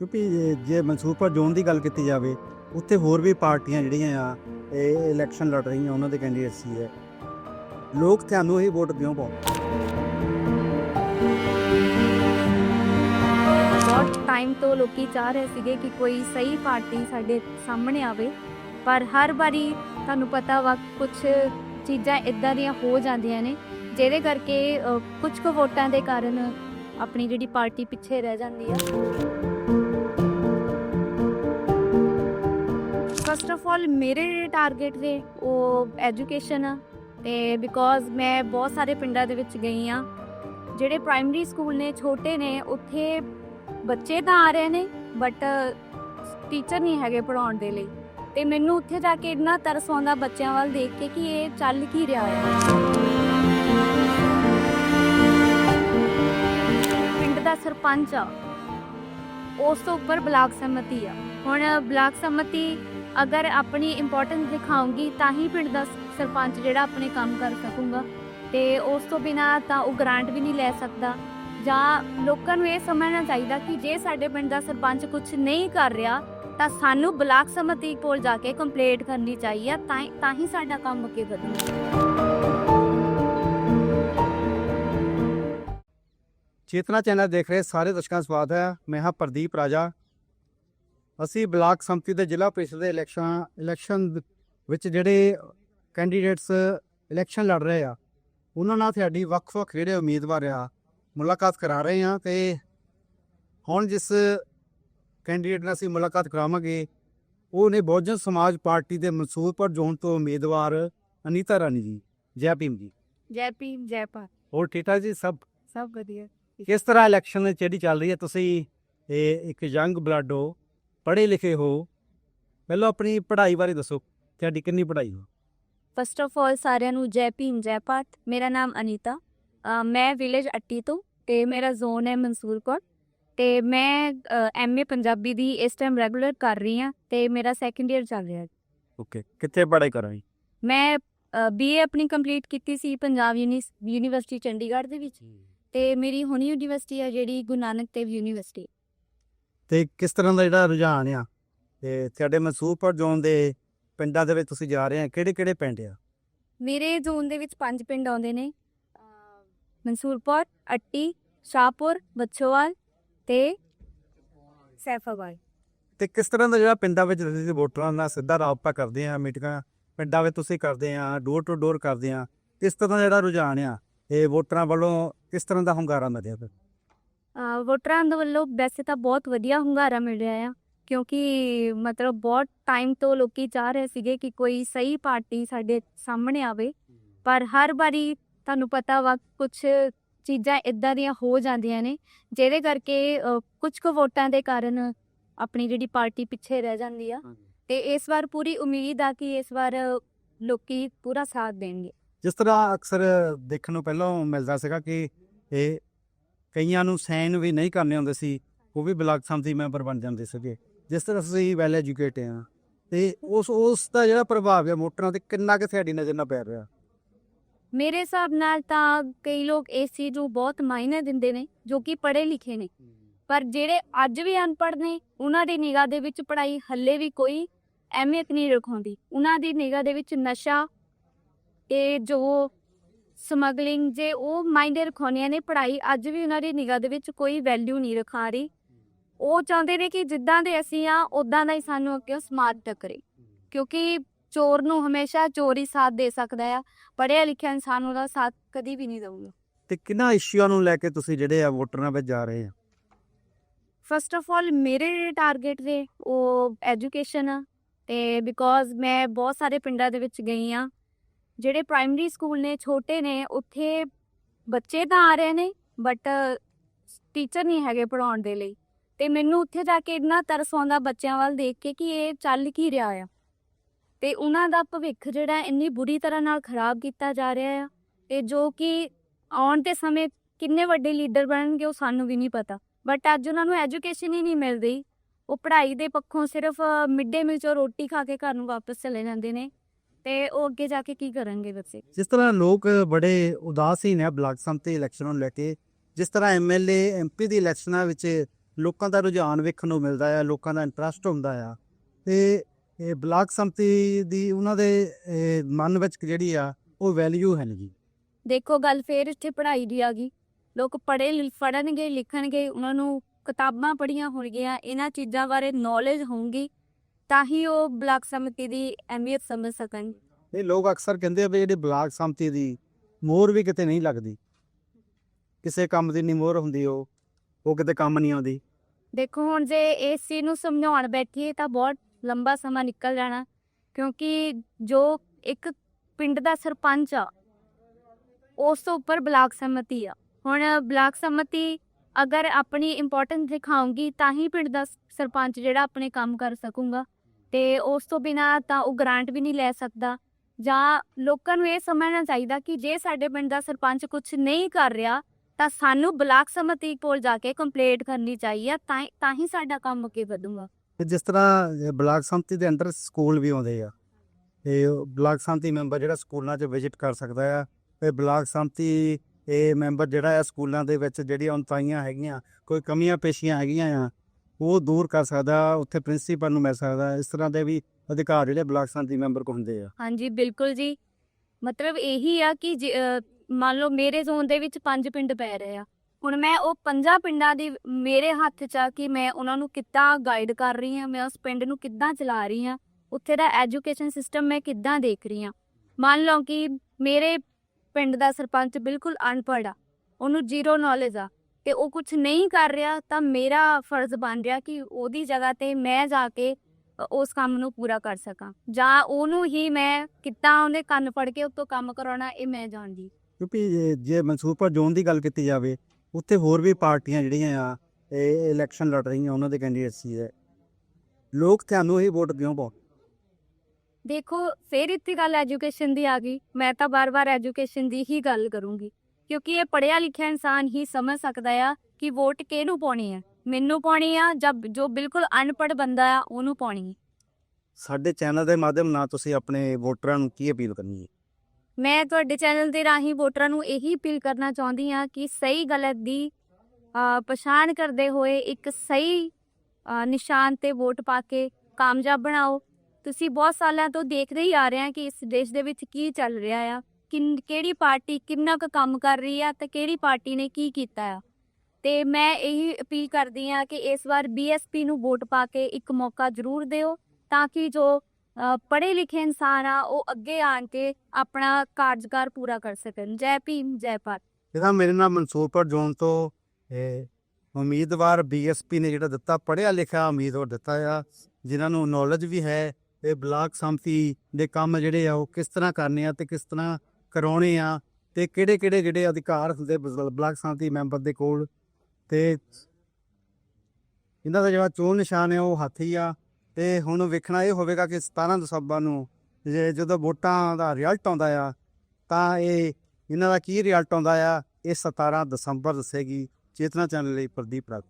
ਕਿਉਂਕਿ ਜੇ- ਜੇ ਜ਼ੋਨ ਦੀ ਗੱਲ ਕੀਤੀ ਜਾਵੇ, ਉੱਥੇ ਹੋਰ ਵੀ ਪਾਰਟੀਆਂ ਜਿਹੜੀਆਂ ਆ, ਇਹ ਇਲੈਕਸ਼ਨ ਲੜ ਰਹੀਆਂ, ਉਹਨਾਂ ਦੇ ਕੈਂਡੀਡੇਟ ਸੀ ਹੈ ਲੋਕ ਤੁਹਾਨੂੰ ਹੀ ਵੋਟ ਕਿਉਂ ਪਾਉਣ ਬਹੁਤ ਟਾਈਮ ਤੋਂ ਲੋਕੀ ਚਾਹ ਰਹੇ ਸੀਗੇ ਕਿ ਕੋਈ ਸਹੀ ਪਾਰਟੀ ਸਾਡੇ ਸਾਹਮਣੇ ਆਵੇ, ਪਰ ਹਰ ਵਾਰੀ ਤੁਹਾਨੂੰ ਪਤਾ ਵਾ ਕੁਝ ਚੀਜ਼ਾਂ ਇਦਾਂ ਦੀਆਂ ਹੋ ਜਾਂਦੀਆਂ ਨੇ, ਜਿਹਦੇ ਕਰਕੇ ਕੁਝ ਕੁ ਵੋਟਾਂ ਦੇ ਕਾਰਨ ਆਪਣੀ ਜਿਹੜੀ ਪਾਰਟੀ ਪਿੱਛੇ ਰਹਿ ਜਾਂਦੀ ਆ। ਫਸਟ ਆਫ ਆਲ ਮੇਰੇ ਜਿਹੜੇ ਟਾਰਗੇਟ ਨੇ ਉਹ ਐਜੂਕੇਸ਼ਨ ਆ ਤੇ ਬਿਕੋਜ਼ ਮੈਂ ਬਹੁਤ ਸਾਰੇ ਪਿੰਡਾਂ ਦੇ ਵਿੱਚ ਗਈ ਆ ਜਿਹੜੇ ਪ੍ਰਾਇਮਰੀ ਸਕੂਲ ਨੇ, ਛੋਟੇ ਨੇ, ਉੱਥੇ ਬੱਚੇ ਤਾਂ ਆ ਰਹੇ ਨੇ ਬਟ ਟੀਚਰ ਨਹੀਂ ਹੈਗੇ ਪੜਾਉਣ ਦੇ ਲਈ। ਤੇ ਮੈਨੂੰ ਉੱਥੇ ਜਾ ਕੇ ਇੰਨਾ ਤਰਸ ਆਉਂਦਾ ਬੱਚਿਆਂ ਵੱਲ ਦੇਖ ਕੇ ਕਿ ਇਹ ਚੱਲ ਕੀ ਰਿਹਾ ਹੈ। ਪਿੰਡ ਦਾ ਸਰਪੰਚ ਆ। ਉਸ ਤੋਂ ਉੱਪਰ ਬਲਾਕ ਸੰਮਤੀ ਆ। ਹੁਣ ਬਲਾਕ ਸੰਮਤੀ ਅਗਰ ਆਪਣੀ ਇੰਪੋਰਟੈਂਸ ਦਿਖਾਉਂਗੀ ਤਾਂ ਹੀ ਪਿੰਡ ਦਾ ਸਰਪੰਚ ਜਿਹੜਾ ਆਪਣੇ ਕੰਮ ਕਰ ਸਕੂਗਾ। ਤੇ ਉਸ ਤੋਂ ਬਿਨਾ ਤਾਂ ਉਹ ਗ੍ਰਾਂਟ ਵੀ ਨਹੀਂ ਲੈ ਸਕਦਾ। ਜਾਂ ਲੋਕਾਂ ਨੂੰ ਇਹ ਸਮਝਣਾ ਚਾਹੀਦਾ ਕਿ ਜੇ ਸਾਡੇ ਪਿੰਡ ਦਾ ਸਰਪੰਚ ਕੁਝ ਨਹੀਂ ਕਰ ਰਿਹਾ, ਤਾਂ ਸਾਨੂੰ ਬਲਾਕ ਸਮਤੀ ਕੋਲ ਜਾ ਕੇ ਕੰਪਲੇਂਟ ਕਰਨੀ ਚਾਹੀਏ ਤਾਂ ਤਾਂ ਹੀ ਸਾਡਾ ਕੰਮ ਅੱਗੇ ਵਧੂ ਚੇਤਨਾ ਚੈਨਲ ਦੇਖ ਰਹੇ ਸਾਰੇ ਦਰਸ਼ਕਾਂ ਦਾ ਸਵਾਗਤ ਹੈ। ਮੈਂ ਹਾਂ ਪ੍ਰਦੀਪ ਰਾਜਾ। ਅਸੀਂ ਬਲਾਕ ਸੰਮਤੀ ਦੇ ਜ਼ਿਲ੍ਹਾ ਪ੍ਰੀਸ਼ਦ ਦੇ ਇਲੈਕਸ਼ਨ ਇਲੈਕਸ਼ਨ ਵਿੱਚ ਜਿਹੜੇ ਕੈਂਡੀਡੇਟਸ ਇਲੈਕਸ਼ਨ ਲੜ ਰਹੇ ਆ ਉਹਨਾਂ ਨਾਲ ਸਾਡੀ ਵੱਖ-ਵੱਖ ਜਿਹੜੇ ਉਮੀਦਵਾਰ ਆ ਮੁਲਾਕਾਤ ਕਰਾ ਰਹੇ ਹਾਂ ਤੇ ਹੁਣ ਜਿਸ ਕੈਂਡੀਡੇਟ ਨਾਲ ਅਸੀਂ ਮੁਲਾਕਾਤ ਕਰਾਵਾਂਗੇ ਉਹ ਨੇ ਬਹੁਜਨ ਸਮਾਜ ਪਾਰਟੀ ਦੇ ਮਨਸੂਰਪੁਰ ਜ਼ੋਨ ਤੋਂ ਉਮੀਦਵਾਰ ਅਨੀਤਾ ਰਾਣੀ ਜੀ ਜੈ ਭੀਮ ਜੀ। ਜੈ ਭੀਮ ਜੈ ਭਾਰਤ। ਹੋਰ ਠੀਕ ਠਾਕ ਜੀ ਸਭ? ਸਭ ਵਧੀਆ। ਕਿਸ ਤਰ੍ਹਾਂ ਇਲੈਕਸ਼ਨ ਜਿਹੜੀ ਚੱਲ ਰਹੀ ਹੈ ਤੁਸੀਂ ਇਹ ਇੱਕ ਯੰਗ ਬਲੱਡ ਹੋ ਪੜ੍ਹੇ ਲਿਖੇ ਹੋ ਪਹਿਲਾਂ ਆਪਣੀ ਪੜ੍ਹਾਈ ਬਾਰੇ ਦੱਸੋ ਤੁਹਾਡੀ ਕਿੰਨੀ ਪੜ੍ਹਾਈ ਹੋ? ਫਸਟ ਆਫ ਆਲ ਸਾਰਿਆਂ ਨੂੰ ਜੈ ਭੀਮ ਜੈ ਭਾਰਤ ਮੇਰਾ ਨਾਮ ਅਨੀਤਾ। ਅ, ਮੈਂ ਵਿਲੇਜ ਅੱਟੀ ਤੋਂ ਤੇ ਮੇਰਾ ਜ਼ੋਨ ਹੈ ਮਨਸੂਰਕੋਟ ਤੇ ਮੈਂ ਐਮਏ ਪੰਜਾਬੀ ਦੀ ਇਸ ਟਾਈਮ ਰੈਗੂਲਰ ਕਰ ਰਹੀ ਹਾਂ ਤੇ ਮੇਰਾ ਸੈਕੰਡ ਇਅਰ ਚੱਲ ਰਿਹਾ ਹੈ। ਓਕੇ ਕਿੱਥੇ ਪੜ੍ਹਾਈ ਕਰ ਰਹੀ? ਮੈਂ ਬੀਏ ਆਪਣੀ ਕੰਪਲੀਟ ਕੀਤੀ ਸੀ ਪੰਜਾਬ ਯੂਨੀ- ਯੂਨੀਵਰਸਿਟੀ ਚੰਡੀਗੜ੍ਹ ਦੇ ਵਿੱਚ। ਤੇ ਮੇਰੀ ਹੁਣ ਯੂਨੀਵਰਸਿਟੀ ਹੈ ਜਿਹੜੀ ਗੁਰੂ ਨਾਨਕ ਦੇਵ ਯੂਨੀਵਰਸਿਟੀ। ਤੇ ਕਿਸ ਤਰ੍ਹਾਂ ਦਾ ਜਿਹੜਾ ਰੁਝਾਨ ਆ? ਤੇ ਤੁਹਾਡੇ ਮਨਸੂਰਪੁਰ ਜ਼ੋਨ ਦੇ ਪਿੰਡਾਂ ਦੇ ਵਿੱਚ ਤੁਸੀਂ ਜਾ ਰਹੇ ਆ ਕਿਹੜੇ ਕਿਹੜੇ ਪਿੰਡ ਆ? ਮੇਰੇ ਜ਼ੋਨ ਦੇ ਵਿੱਚ ਪੰਜ ਪਿੰਡ ਆਉਂਦੇ ਨੇ ਮਨਸੂਰਪੁਰ ਅੱਟੀ ਸ਼ਾਹਪੁਰ ਬੱਚੋਵਾਲ ਤੇ ਸੈਫਾਬਾਦ ਤੇ ਕਿਸ ਤਰ੍ਹਾਂ ਦਾ ਜਿਹੜਾ ਪਿੰਡਾਂ ਵਿੱਚ ਤੁਸੀਂ ਵੋਟਰਾਂ ਨਾਲ ਸਿੱਧਾ ਰਾਬਤਾ ਕਰਦੇ ਆ ਮੀਟਿੰਗਾਂ ਪਿੰਡਾਂ ਵਿੱਚ ਤੁਸੀਂ ਕਰਦੇ ਆ ਡੋਰ ਟੂ ਡੋਰ ਕਰਦੇ ਆ ਕਿਸ ਤਰ੍ਹਾਂ ਦਾ ਜਿਹੜਾ ਰੁਝਾਨ ਆ ਇਹ ਵੋਟਰਾਂ ਵੱਲੋਂ ਕਿਸ ਤਰ੍ਹਾਂ ਦਾ ਹੁੰਗਾਰਾ ਮਿਲਿਆ ਫਿਰ? ਵੋਟਰਾਂ ਦੇ ਵੱਲੋਂ ਵੈਸੇ ਤਾਂ ਬਹੁਤ ਵਧੀਆ ਹੁੰਗਾਰਾ ਮਿਲ ਰਿਹਾ ਆ ਕਿਉਂਕਿ ਮਤਲਬ ਬਹੁਤ ਟਾਈਮ ਤੋਂ ਲੋਕੀ ਚਾਹ ਰਹੇ ਸੀਗੇ ਕਿ ਕੋਈ ਸਹੀ ਪਾਰਟੀ ਸਾਡੇ ਸਾਹਮਣੇ ਆਵੇ। ਪਰ ਹਰ ਵਾਰੀ ਤੁਹਾਨੂੰ ਪਤਾ ਵਾ ਕੁਝ ਚੀਜ਼ਾਂ ਇਦਾਂ ਦੀਆਂ ਹੋ ਜਾਂਦੀਆਂ ਨੇ ਜਿਹਦੇ ਕਰਕੇ ਕੁਝ ਕੁ ਵੋਟਾਂ ਦੇ ਕਾਰਨ ਆਪਣੀ ਜਿਹੜੀ ਪਾਰਟੀ ਪਿੱਛੇ ਰਹਿ ਜਾਂਦੀ ਆ। ਤੇ ਇਸ ਵਾਰ ਪੂਰੀ ਉਮੀਦ ਆ ਕਿ ਇਸ ਵਾਰ ਲੋਕੀ ਪੂਰਾ ਸਾਥ ਦੇਣਗੇ। ਜਿਸ ਤਰ੍ਹਾਂ ਅਕਸਰ ਦੇਖਣ ਨੂੰ ਪਹਿਲਾਂ ਮਿਲਦਾ ਸੀਗਾ ਕਿ ਇਹ ਕਈਆਂ ਨੂੰ ਸਾਈਨ ਵੀ ਨਹੀਂ ਕਰਨੇ ਹੁੰਦੇ ਸੀ, ਉਹ ਵੀ ਬਲਾਕ ਸੰਮਤੀ ਮੈਂਬਰ ਬਣ ਜਾਂਦੇ ਸੀਗੇ। ਜਿਸ ਤਰ੍ਹਾਂ ਤੁਸੀਂ ਵੈਲ ਐਜੂਕੇਟ ਆ ਤੇ ਉਸ ਉਸ ਦਾ ਜਿਹੜਾ ਪ੍ਰਭਾਵ ਹੈ ਵੋਟਰਾਂ ਤੇ ਕਿੰਨਾ ਕਿ ਤੁਹਾਡੀ ਨਜ਼ਰ ਨਾਲ ਪੈ ਰਿਹਾ। ਮੇਰੇ ਹਿਸਾਬ ਨਾਲ ਤਾਂ ਕਈ ਲੋਕ ਇਸ ਚੀਜ਼ ਨੂੰ ਬਹੁਤ ਮਾਇਨੇ ਦਿੰਦੇ ਨੇ, ਜੋ ਕਿ ਪੜ੍ਹੇ ਲਿਖੇ ਨੇ। ਪਰ ਜਿਹੜੇ ਅੱਜ ਵੀ ਅਨਪੜ੍ਹ ਨੇ, ਉਹਨਾਂ ਦੀ ਨਿਗਾਹ ਦੇ ਵਿੱਚ ਪੜ੍ਹਾਈ ਹੱਲੇ ਵੀ ਕੋਈ ਅਹਿਮੀਅਤ ਨਹੀਂ ਰਖਾਉਂਦੀ। ਉਹਨਾਂ ਦੀ ਨਿਗਾਹ ਦੇ ਵਿੱਚ ਨਸ਼ਾ ਤੇ ਜੋ ਸਮਗਲਿੰਗ ਜੇ ਉਹ ਮਾਇਨੇ ਰਖਾਉਂਦੀਆਂ ਨੇ ਪੜ੍ਹਾਈ ਅੱਜ ਵੀ ਉਹਨਾਂ ਦੀ ਨਿਗਾਹ ਦੇ ਵਿੱਚ ਕੋਈ ਵੈਲਿਊ ਨਹੀਂ ਰਖਾ ਰਹੀ। ਉਹ ਚਾਹੁੰਦੇ ਨੇ ਕਿ ਜਿੱਦਾਂ ਦੇ ਅਸੀਂ ਆ ਉਦਾਂ ਦਾ ਹੀ ਸਾਨੂੰ ਅੱਗੇ ਸਮਾਜ ਟੱਕਰੇ। ਕਿਉਂਕਿ ਚੋਰ ਨੂੰ ਹਮੇਸ਼ਾ ਚੋਰੀ ਸਾਥ ਦੇ ਸਕਦਾ ਆ। ਪੜ੍ਹਿਆ ਲਿਖਿਆ ਇਨਸਾਨ ਉਹਦਾ ਸਾਥ ਕਦੀ ਵੀ ਨਹੀਂ ਦਊਗਾ। ਤੇ ਕਿੰਨਾ ਇਸ਼ੂਆਂ ਨੂੰ ਲੈ ਕੇ ਤੁਸੀਂ ਜਿਹੜੇ ਆ ਵੋਟਰਾਂ ਵਿੱਚ ਜਾ ਰਹੇ ਆ? ਫਸਟ ਆਫ ਆਲ ਮੇਰੇ ਟਾਰਗੇਟ ਨੇ ਉਹ ਐਜੂਕੇਸ਼ਨ ਆ। ਤੇ ਬਿਕੋਜ਼ ਮੈਂ ਬਹੁਤ ਸਾਰੇ ਪਿੰਡਾਂ ਦੇ ਵਿੱਚ ਗਈ ਆ। ਜਿਹੜੇ ਪ੍ਰਾਇਮਰੀ ਸਕੂਲ ਨੇ, ਛੋਟੇ ਨੇ, ਉੱਥੇ ਬੱਚੇ ਤਾਂ ਆ ਰਹੇ ਨੇ ਬਟ ਟੀਚਰ ਨਹੀਂ ਹੈਗੇ ਪੜਾਉਣ ਦੇ ਲਈ। ਤੇ ਮੈਨੂੰ ਉੱਥੇ ਜਾ ਕੇ ਇੰਨਾ ਤਰਸ ਆਉਂਦਾ ਬੱਚਿਆਂ ਵੱਲ ਦੇਖ ਕੇ ਕਿ ਇਹ ਚੱਲ ਕੀ ਰਿਹਾ ਆ। ਤੇ ਉਹਨਾਂ ਦਾ ਭਵਿੱਖ ਜਿਹੜਾ ਇੰਨੀ ਬੁਰੀ ਤਰ੍ਹਾਂ ਨਾਲ ਖਰਾਬ ਕੀਤਾ ਜਾ ਰਿਹਾ ਆ। ਤੇ ਜੋ ਕਿ ਆਉਣ ਦੇ ਸਮੇਂ ਕਿੰਨੇ ਵੱਡੇ ਲੀਡਰ ਬਣਨਗੇ ਉਹ ਸਾਨੂੰ ਵੀ ਨਹੀਂ ਪਤਾ। ਬਟ ਅੱਜ ਉਹਨਾਂ ਨੂੰ ਐਜੂਕੇਸ਼ਨ ਹੀ ਨਹੀਂ ਮਿਲਦੀ ਉਹ ਪੜ੍ਹਾਈ ਦੇ ਪੱਖੋਂ ਸਿਰਫ ਮਿਡ ਡੇ ਮੀਲ ਚੋਂ ਰੋਟੀ ਖਾ ਕੇ ਘਰ ਨੂੰ ਵਾਪਸ ਚਲੇ ਜਾਂਦੇ ਨੇ। ਤੇ ਉਹ ਅੱਗੇ ਜਾ ਕੇ ਕੀ ਕਰਨਗੇ ਬੱਚੇ? ਜਿਸ ਤਰ੍ਹਾਂ ਲੋਕ ਬੜੇ ਉਦਾਸੀਨ ਹੈ ਬਲਾਕ ਸੰਮਤੀ ਇਲੈਕਸ਼ਨ ਨੂੰ ਲੈ ਕੇ ਜਿਸ ਤਰ੍ਹਾਂ ਐਮਐਲਏ ਐਮਪੀ ਦੀ ਇਲੈਕਸ਼ਨਾਂ ਵਿੱਚ ਲੋਕਾਂ ਦਾ ਰੁਝਾਨ ਵੇਖਣ ਨੂੰ ਮਿਲਦਾ ਆ ਲੋਕਾਂ ਦਾ ਇੰਟਰਸਟ ਹੁੰਦਾ ਆ ਤੇ ਇਹ ਬਲਾਕ ਸੰਮਤੀ ਦੀ ਉਹਨਾਂ ਦੇ ਮਨ ਵਿੱਚ ਜਿਹੜੀ ਆ ਉਹ ਵੈਲਿਊ ਹੈ ਨਹੀਂ। ਦੇਖੋ ਗੱਲ ਫੇਰ ਇੱਥੇ ਪੜ੍ਹਾਈ ਦੀ ਆ ਗਈ। ਲੋਕ ਪੜ੍ਹੇ ਪੜ੍ਹਨਗੇ ਲਿਖਣਗੇ ਉਹਨਾਂ ਨੂੰ ਕਿਤਾਬਾਂ ਪੜ੍ਹੀਆਂ ਹੋਣਗੀਆਂ ਇਹਨਾਂ ਚੀਜ਼ਾਂ ਬਾਰੇ ਨੌਲੇਜ ਹੋਊਗੀ। ਤਾਂ ਹੀ ਉਹ ਬਲਾਕ ਸਮਿਤੀ ਦੀ ਅਹਿਮੀਅਤ ਸਮਝ ਸਕਣ। ਇਹ ਲੋਕ ਅਕਸਰ ਕਹਿੰਦੇ ਆ ਵੀ ਜਿਹੜੇ ਬਲਾਕ ਸੰਮਤੀ ਦੀ ਮੋਹਰ ਵੀ ਕਿਤੇ ਨਹੀਂ ਲੱਗਦੀ। ਕਿਸੇ ਕੰਮ ਦੀ ਨਹੀਂ ਮੋਹਰ ਹੁੰਦੀ ਉਹ ਉਹ ਕਿਤੇ ਕੰਮ ਨਹੀਂ ਆਉਂਦੀ। ਦੇਖੋ ਹੁਣ ਜੇ ਇਸ ਚੀਜ਼ ਨੂੰ ਸਮਝਾਉਣ ਬੈਠੀਏ ਤਾਂ ਬਹੁਤ ਲੰਬਾ ਸਮਾਂ ਨਿਕਲ ਜਾਣਾ ਕਿਉਂਕਿ ਜੋ ਇੱਕ ਪਿੰਡ ਦਾ ਸਰਪੰਚ ਆ ਉਸ ਤੋਂ ਉੱਪਰ ਬਲਾਕ ਸੰਮਤੀ ਆ। ਹੁਣ ਬਲਾਕ ਸੰਮਤੀ ਅਗਰ ਆਪਣੀ ਇੰਪੋਰਟੈਂਸ ਦਿਖਾਉਂਗੀ ਤਾਂ ਹੀ ਪਿੰਡ ਦਾ ਸਰਪੰਚ ਜਿਹੜਾ ਆਪਣੇ ਕੰਮ ਕਰ ਸਕੂਗਾ। ਤੇ ਉਸ ਤੋਂ ਬਿਨਾ ਤਾਂ ਉਹ ਗ੍ਰਾਂਟ ਵੀ ਨਹੀਂ ਲੈ ਸਕਦਾ। ਜਾਂ ਲੋਕਾਂ ਨੂੰ ਇਹ ਸਮਝਣਾ ਚਾਹੀਦਾ ਕਿ ਜੇ ਸਾਡੇ ਪਿੰਡ ਦਾ ਸਰਪੰਚ ਕੁਝ ਨਹੀਂ ਕਰ ਰਿਹਾ, ਤਾਂ ਸਾਨੂੰ ਬਲਾਕ ਸਮਿਤੀ ਕੋਲ ਜਾ ਕੇ ਕੰਪਲੇਂਟ ਕਰਨੀ ਚਾਹੀਏ ਤਾਂ ਤਾਂ ਹੀ ਸਾਡਾ ਕੰਮ ਅੱਗੇ ਵਧੂਗਾ। ਜਿਸ ਤਰ੍ਹਾਂ ਬਲਾਕ ਸੰਮਤੀ ਦੇ ਅੰਦਰ ਸਕੂਲ ਵੀ ਆਉਂਦੇ ਆ, ਤੇ ਬਲਾਕ ਸੰਮਤੀ ਮੈਂਬਰ ਜਿਹੜਾ ਸਕੂਲਾਂ 'ਚ ਵਿਜ਼ਿਟ ਕਰ ਸਕਦਾ ਆ, ਤੇ ਬਲਾਕ ਸੰਮਤੀ ਇਹ ਮੈਂਬਰ ਜਿਹੜਾ ਆ ਸਕੂਲਾਂ ਦੇ ਵਿੱਚ ਜਿਹੜੀਆਂ ਉਨਤਾਈਆਂ ਹੈਗੀਆਂ, ਕੋਈ ਕਮੀਆਂ ਪੇਸ਼ੀਆਂ ਹੈਗੀਆਂ ਆ ਉਹ ਦੂਰ ਕਰ ਸਕਦਾ ਉੱਥੇ ਪ੍ਰਿੰਸੀਪਲ ਨੂੰ ਮਿਲ ਸਕਦਾ ਇਸ ਤਰ੍ਹਾਂ ਦੇ ਵੀ ਅਧਿਕਾਰ ਜਿਹੜੇ ਬਲਾਕ ਸੰਮਤੀ ਮੈਂਬਰ ਕੋਲ ਹੁੰਦੇ ਆ। ਹਾਂਜੀ ਬਿਲਕੁਲ ਜੀ। ਮਤਲਬ ਇਹੀ ਆ ਕਿ ਜੇ, ਅਹ, ਮੰਨ ਲਓ ਮੇਰੇ ਜ਼ੋਨ ਦੇ ਵਿੱਚ ਪੰਜ ਪਿੰਡ ਪੈ ਰਹੇ ਆ। ਹੁਣ ਮੈਂ ਉਹ ਪੰਜਾਂ ਪਿੰਡਾਂ ਦੀ ਮੇਰੇ ਹੱਥ 'ਚ ਆ ਕਿ ਮੈਂ ਉਹਨਾਂ ਨੂੰ ਕਿੱਦਾਂ ਗਾਈਡ ਕਰ ਰਹੀ ਹਾਂ ਮੈਂ ਉਸ ਪਿੰਡ ਨੂੰ ਕਿੱਦਾਂ ਚਲਾ ਰਹੀ ਹਾਂ ਉੱਥੇ ਦਾ ਐਜੂਕੇਸ਼ਨ ਸਿਸਟਮ ਮੈਂ ਕਿੱਦਾਂ ਦੇਖ ਰਹੀ ਹਾਂ। ਮੰਨ ਲਓ ਕਿ ਮੇਰੇ ਪਿੰਡ ਦਾ ਸਰਪੰਚ ਬਿਲਕੁਲ ਅਨਪੜ੍ਹ ਆ ਉਹਨੂੰ ਜ਼ੀਰੋ ਨੌਲੇਜ ਆ ਤੇ ਉਹ ਕੁਝ ਨਹੀਂ ਕਰ ਰਿਹਾ ਤਾਂ ਮੇਰਾ ਫਰਜ਼ ਬਣ ਰਿਹਾ ਕਿ ਉਹਦੀ ਜਗ੍ਹਾ ਤੇ ਮੈਂ ਜਾ ਕੇ ਉਸ ਕੰਮ ਨੂੰ ਪੂਰਾ ਕਰ ਸਕਾਂ। ਜਾਂ ਉਹਨੂੰ ਹੀ ਮੈਂ ਕਿੱਦਾਂ ਉਹਦੇ ਕੰਨ ਫੜ ਕੇ ਉਤੋਂ ਕੰਮ ਕਰਾਉਣਾ ਇਹ ਮੈਂ ਜਾਣਦੀ। ਕਿਉਂਕਿ ਜੇ- ਮਨਸੂਰਪੁਰ ਜ਼ੋਨ ਦੀ ਗੱਲ ਕੀਤੀ ਜਾਵੇ ਉੱਥੇ ਹੋਰ ਵੀ ਪਾਰਟੀਆਂ ਜਿਹੜੀਆਂ ਆ ਇਹ ਇਲੈਕਸ਼ਨ ਲੜ ਰਹੀਆਂ ਉਹਨਾਂ ਦੇ ਕੈਂਡੀਡੇਟਸ ਹੈ ਲੋਕ ਤੁਹਾਨੂੰ ਹੀ ਵੋਟ ਕਿਉਂ ਪਾਉਣ? ਦੇਖੋ ਫਿਰ ਇੱਥੇ ਗੱਲ ਐਜੂਕੇਸ਼ਨ ਦੀ ਆ ਗਈ। ਮੈਂ ਤਾਂ ਬਾਰ-ਬਾਰ ਐਜੂਕੇਸ਼ਨ ਦੀ ਹੀ ਗੱਲ ਕਰੂੰਗੀ। ਕਿਉਂਕਿ ਇਹ ਪੜ੍ਹਿਆ ਲਿਖਿਆ ਇਨਸਾਨ ਹੀ ਸਮਝ ਸਕਦਾ ਆ ਕਿ ਵੋਟ ਕਿਹਨੂੰ ਪਾਉਣੀ ਹੈ ਮੈਨੂੰ ਪਾਉਣੀ ਆ ਜਾਂ ਜੋ ਬਿਲਕੁਲ ਅਨਪੜ੍ਹ ਬੰਦਾ ਆ ਉਹਨੂੰ ਪਾਉਣੀ ਸਾਡੇ ਚੈਨਲ ਦੇ ਮਾਧਿਅਮ ਨਾਲ ਤੁਸੀਂ ਆਪਣੇ ਵੋਟਰਾਂ ਨੂੰ ਕੀ ਅਪੀਲ ਕਰਨੀ ਹੈ ਮੈਂ ਤੁਹਾਡੇ ਚੈਨਲ ਦੇ ਰਾਹੀਂ ਵੋਟਰਾਂ ਨੂੰ ਇਹੀ ਅਪੀਲ ਕਰਨਾ ਚਾਹੁੰਦੀ ਹਾਂ ਕਿ ਸਹੀ ਗਲਤ ਦੀ ਪਛਾਣ ਕਰਦੇ ਹੋਏ ਇੱਕ ਸਹੀ ਨਿਸ਼ਾਨ ਤੇ ਵੋਟ ਪਾ ਕੇ ਕਾਮਯਾਬ ਬਣਾਓ। ਤੁਸੀਂ ਬਹੁਤ ਸਾਲਾਂ ਤੋਂ ਦੇਖਦੇ ਹੀ ਆ ਰਹੇ ਆ ਕਿ ਇਸ ਦੇਸ਼ ਦੇ ਵਿੱਚ ਕੀ ਚੱਲ ਰਿਹਾ ਆ। ਕਿੰਨ, ਕਿਹੜੀ ਪਾਰਟੀ ਕਿੰਨਾ ਕੁ ਕੰਮ ਕਰ ਰਹੀ ਆ ਤੇ ਕਿਹੜੀ ਪਾਰਟੀ ਨੇ ਕੀ ਕੀਤਾ ਆ? ਤੇ ਮੈਂ ਇਹੀ ਅਪੀਲ ਕਰਦੀ ਆ ਕਿ ਇਸ ਵਾਰ ਬੀਐਸਪੀ ਨੂੰ ਵੋਟ ਪਾ ਕੇ ਇੱਕ ਮੌਕਾ ਜ਼ਰੂਰ ਦਿਓ ਤਾਂ ਕਿ ਜੋ ਪੜ੍ਹੇ ਲਿਖੇ ਇਨਸਾਨ ਆ, ਉਹ ਅੱਗੇ ਆਣ ਕੇ ਆਪਣਾ ਕਾਰਜਕਾਰ ਪੂਰਾ ਕਰ ਸਕਣ। ਜੈ ਭੀਮ, ਜੈ ਭਾਰਤ। ਇਹਦਾ ਮੇਰੇ ਨਾਲ ਮਨਸੂਰਪੁਰ ਜ਼ੋਨ ਤੋਂ ਉਮੀਦਵਾਰ ਬੀਐਸਪੀ ਨੇ ਜਿਹੜਾ ਦਿੱਤਾ, ਪੜ੍ਹਿਆ ਲਿਖਿਆ ਉਮੀਦਵਾਰ ਦਿੱਤਾ ਆ, ਜਿਨ੍ਹਾਂ ਨੂੰ ਨੌਲੇਜ ਵੀ ਹੈ ਇਹ ਬਲਾਕ ਸੰਮਤੀ ਦੇ ਕੰਮ ਜਿਹੜੇ ਆ, ਉਹ ਕਿਸ ਤਰ੍ਹਾਂ ਕਰਨੇ ਆ ਤੇ ਕਿਸ ਤਰ੍ਹਾਂ ਕਰਾਉਣੇ ਆ ਤੇ ਕਿਹੜੇ ਕਿਹੜੇ ਜਿਹੜੇ ਅਧਿਕਾਰ ਹੁੰਦੇ ਬਲਾਕ ਸੰਮਤੀ ਮੈਂਬਰ ਦੇ ਕੋਲ ਤੇ ਇਹਨਾਂ ਦਾ ਜਿਹੜਾ ਚੋਣ ਨਿਸ਼ਾਨ ਹੈ ਉਹ ਹਾਥੀ ਆ ਤੇ ਹੁਣ ਵੇਖਣਾ ਇਹ ਹੋਵੇਗਾ ਕਿ 17 ਦਸੰਬਰ ਨੂੰ ਜੇ ਜਦੋਂ ਵੋਟਾਂ ਦਾ ਰਿਜ਼ਲਟ ਆਉਂਦਾ ਆ, ਤਾਂ ਇਹ ਇਹਨਾਂ ਦਾ ਕੀ ਰਿਜ਼ਲਟ ਆਉਂਦਾ ਆ? ਇਹ 17 ਦਸੰਬਰ ਦੱਸੇਗੀ ਚੇਤਨਾ ਚੈਨਲ ਲਈ ਪ੍ਰਦੀਪ ਰਾਜ।